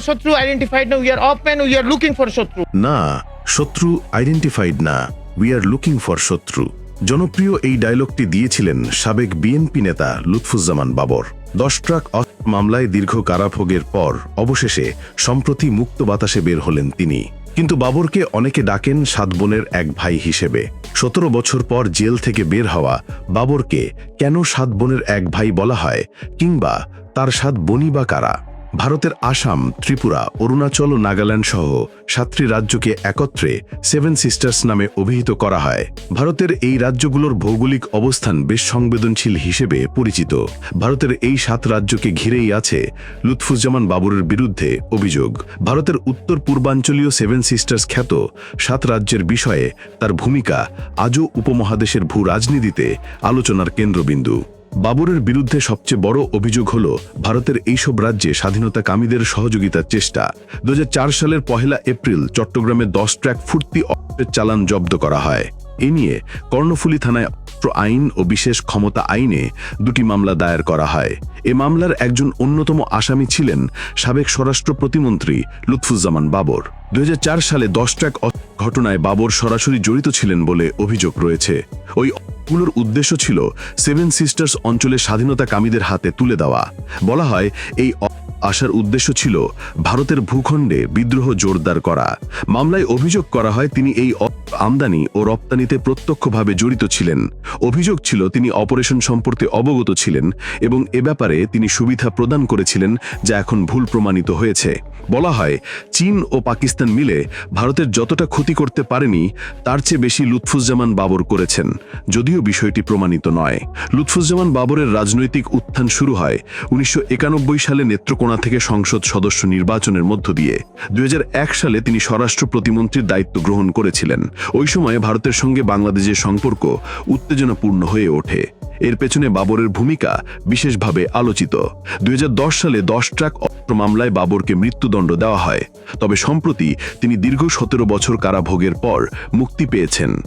শত্রু আইডেন্টিফাইড না we are man we are looking for শত্রু। না, শত্রু আইডেন্টিফাইড না উই আর লুকিং ফর শত্রু। জনপ্রিয় এই ডায়লগটি দিয়েছিলেন সাবেক বিএনপি নেতা লুৎফুজ্জামান বাবর। দশ ট্রাক মামলায় দীর্ঘ কারাভোগের পর অবশেষে সম্প্রতি মুক্ত বাতাসে বের হলেন তিনি। কিন্তু বাবরকে অনেকে ডাকেন সাত বোনের এক ভাই হিসেবে। সতেরো বছর পর জেল থেকে বের হওয়া বাবরকে কেন সাত বোনের এক ভাই বলা হয় কিংবা তার সাত বনি বা কারা? ভারতের আসাম, ত্রিপুরা, অরুণাচল ও নাগাল্যান্ড সহ সাতটি রাজ্যকে একত্রে সেভেন সিস্টার্স নামে অভিহিত করা হয়। ভারতের এই রাজ্যগুলোর ভৌগোলিক অবস্থান বেশ সংবেদনশীল হিসেবে পরিচিত। ভারতের এই সাত রাজ্যকে ঘিরেই আছে লুৎফুজ্জামান বাবরের বিরুদ্ধে অভিযোগ। ভারতের উত্তর পূর্বাঞ্চলীয় সেভেন সিস্টার্স খ্যাত সাত রাজ্যের বিষয়ে তার ভূমিকা আজও উপমহাদেশের ভূ রাজনীতিতে আলোচনার কেন্দ্রবিন্দু। বাবরের বিরুদ্ধে সবচেয়ে বড় অভিযোগ হল ভারতের এইসব রাজ্যে স্বাধীনতা কামীদের সহযোগিতার চেষ্টা। দু হাজার চার সালের পহেলা এপ্রিল চট্টগ্রামে দশ ট্র্যাক ফুর্তি অস্ত্রের চালান জব্দ করা হয়। এ নিয়ে কর্ণফুলী থানায় অস্ত্র আইন ও বিশেষ ক্ষমতা আইনে দুটি মামলা দায়ের করা হয়। এ মামলার একজন অন্যতম আসামি ছিলেন সাবেক স্বরাষ্ট্র প্রতিমন্ত্রী লুৎফুজ্জামান বাবর। দু হাজার চার সালে দশ ট্র্যাক ঘটনায় বাবর সরাসরি জড়িত ছিলেন বলে অভিযোগ রয়েছে। ওই গুলোর উদ্দেশ্য ছিল সেভেন সিস্টার্স অঞ্চলে স্বাধীনতা কামীদের হাতে তুলে দেওয়া। বলা হয় এই আসার উদ্দেশ্য ছিল ভারতের ভূখণ্ডে বিদ্রোহ জোরদার করা। মামলায় অভিযোগ করা হয় তিনি এই আমদানি ও রপ্তানিতে প্রত্যক্ষভাবে জড়িত ছিলেন। অভিযোগ ছিল তিনি অপারেশন সম্পর্কে অবগত ছিলেন এবং এ ব্যাপারে তিনি সুবিধা প্রদান করেছিলেন যা এখন ভুল প্রমাণিত হয়েছে। বলা হয়, চীন ও পাকিস্তান মিলে ভারতের যতটা ক্ষতি করতে পারেনি, তার চেয়ে বেশি লুৎফুজ্জামান বাবর করেছেন। যদিও বিষয়টি প্রমাণিত নয়। লুৎফুজ্জামান বাবরের রাজনৈতিক উত্থান শুরু হয় উনিশশো একানব্বই সালে নেত্রকোনা থেকে সংসদ সদস্য নির্বাচনের মধ্য দিয়ে। দুই হাজার এক সালে তিনি স্বরাষ্ট্র প্রতিমন্ত্রীর দায়িত্ব গ্রহণ করেছিলেন। ওই সময়ে ভারতের সঙ্গে বাংলাদেশের সম্পর্ক উত্তেজনাপূর্ণ হয়ে ওঠে। এর পেছনে বাবরের ভূমিকা বিশেষভাবে আলোচিত। দুই হাজার দশ সালে দশ ট্রাক অস্ত্র মামলায় বাবরকে মৃত্যুদণ্ড দেওয়া হয়। তবে সম্প্রতি তিনি দীর্ঘ সতেরো বছর কারাভোগের পর মুক্তি পেয়েছেন।